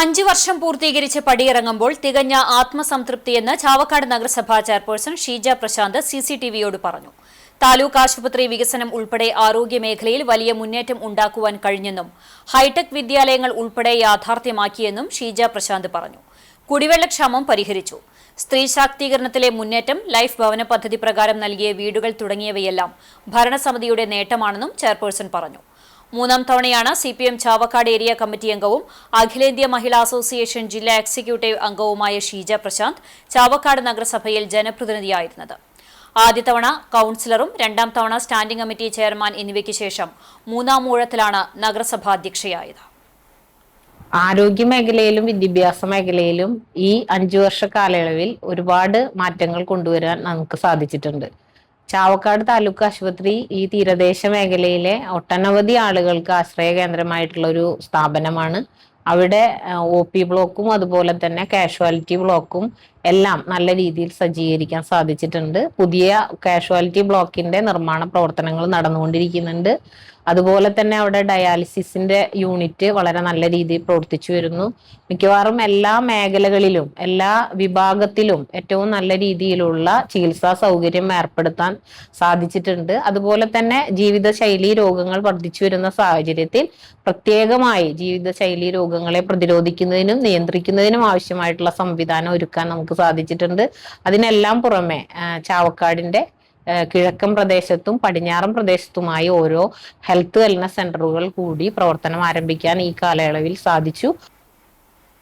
അഞ്ചു വർഷം പൂർത്തീകരിച്ച് പടിയിറങ്ങുമ്പോൾ തികഞ്ഞ ആത്മസംതൃപ്തിയെന്ന് ചാവക്കാട് നഗരസഭാ ചെയർപേഴ്സൺ ഷീജ പ്രശാന്ത് സിസിടിവിയോട് പറഞ്ഞു. താലൂക്ക് ആശുപത്രി വികസനം ഉൾപ്പെടെ ആരോഗ്യ മേഖലയിൽ വലിയ മുന്നേറ്റം ഉണ്ടാക്കുവാൻ കഴിഞ്ഞെന്നും ഹൈടെക് വിദ്യാലയങ്ങൾ ഉൾപ്പെടെ യാഥാർത്ഥ്യമാക്കിയെന്നും ഷീജ പ്രശാന്ത് പറഞ്ഞു. കുടിവെള്ളക്ഷാമം പരിഹരിച്ചു. സ്ത്രീ ശാക്തീകരണത്തിലെ മുന്നേറ്റം ലൈഫ് ഭവന പദ്ധതി പ്രകാരം നൽകിയ വീടുകൾ തുടങ്ങിയവയെല്ലാം ഭരണസമിതിയുടെ നേട്ടമാണെന്നും ചെയർപേഴ്സൺ പറഞ്ഞു. മൂന്നാം തവണയാണ് C P M Chavakkad area committee അംഗവും അഖിലേന്ത്യാ മഹിളാ അസോസിയേഷൻ ജില്ലാ എക്സിക്യൂട്ടീവ് അംഗവുമായ ഷീജ പ്രശാന്ത് ചാവക്കാട് നഗരസഭയിൽ ജനപ്രതിനിധിയായിരുന്നത്. ആദ്യ തവണ കൌൺസിലറും രണ്ടാം തവണ സ്റ്റാൻഡിംഗ് കമ്മിറ്റി ചെയർമാൻ എന്നിവയ്ക്ക് ശേഷം മൂന്നാം ഊഴത്തിലാണ് നഗരസഭാധ്യക്ഷയായത്. ആരോഗ്യ മേഖലയിലും വിദ്യാഭ്യാസ മേഖലയിലും ഈ അഞ്ചു വർഷ കാലയളവിൽ ഒരുപാട് മാറ്റങ്ങൾ കൊണ്ടുവരാൻ നമുക്ക് സാധിച്ചിട്ടുണ്ട്. ചാവക്കാട് താലൂക്ക് ആശുപത്രി ഈ തീരദേശ മേഖലയിലെ ഒട്ടനവധി ആളുകൾക്ക് ആശ്രയ കേന്ദ്രമായിട്ടുള്ള ഒരു സ്ഥാപനമാണ്. അവിടെ ഒ പി ബ്ലോക്കും അതുപോലെ തന്നെ കാഷ്വാലിറ്റി ബ്ലോക്കും എല്ലാം നല്ല രീതിയിൽ സജ്ജീകരിക്കാൻ സാധിച്ചിട്ടുണ്ട്. പുതിയ കാഷ്വാലിറ്റി ബ്ലോക്കിന്റെ നിർമ്മാണ പ്രവർത്തനങ്ങൾ നടന്നുകൊണ്ടിരിക്കുന്നുണ്ട്. അതുപോലെ തന്നെ അവിടെ ഡയാലിസിസിന്റെ യൂണിറ്റ് വളരെ നല്ല രീതിയിൽ പ്രവർത്തിച്ചു വരുന്നു. മിക്കവാറും എല്ലാ മേഖലകളിലും എല്ലാ വിഭാഗത്തിലും ഏറ്റവും നല്ല രീതിയിലുള്ള ചികിത്സാ സൗകര്യം ഏർപ്പെടുത്താൻ സാധിച്ചിട്ടുണ്ട്. അതുപോലെ തന്നെ ജീവിതശൈലി രോഗങ്ങൾ വർദ്ധിച്ചു വരുന്ന സാഹചര്യത്തിൽ പ്രത്യേകമായി ജീവിതശൈലി രോഗങ്ങളെ പ്രതിരോധിക്കുന്നതിനും നിയന്ത്രിക്കുന്നതിനും ആവശ്യമായിട്ടുള്ള സംവിധാനം ഒരുക്കാൻ നമുക്ക് സാധിച്ചിട്ടുണ്ട്. അതിനെല്ലാം പുറമെ ചാവക്കാടിന്റെ കിഴക്കൻ പ്രദേശത്തും പടിഞ്ഞാറൻ പ്രദേശത്തുമായി ഓരോ ഹെൽത്ത് വെൽനസ് സെന്ററുകൾ കൂടി പ്രവർത്തനം ആരംഭിക്കാൻ ഈ കാലയളവിൽ സാധിച്ചു.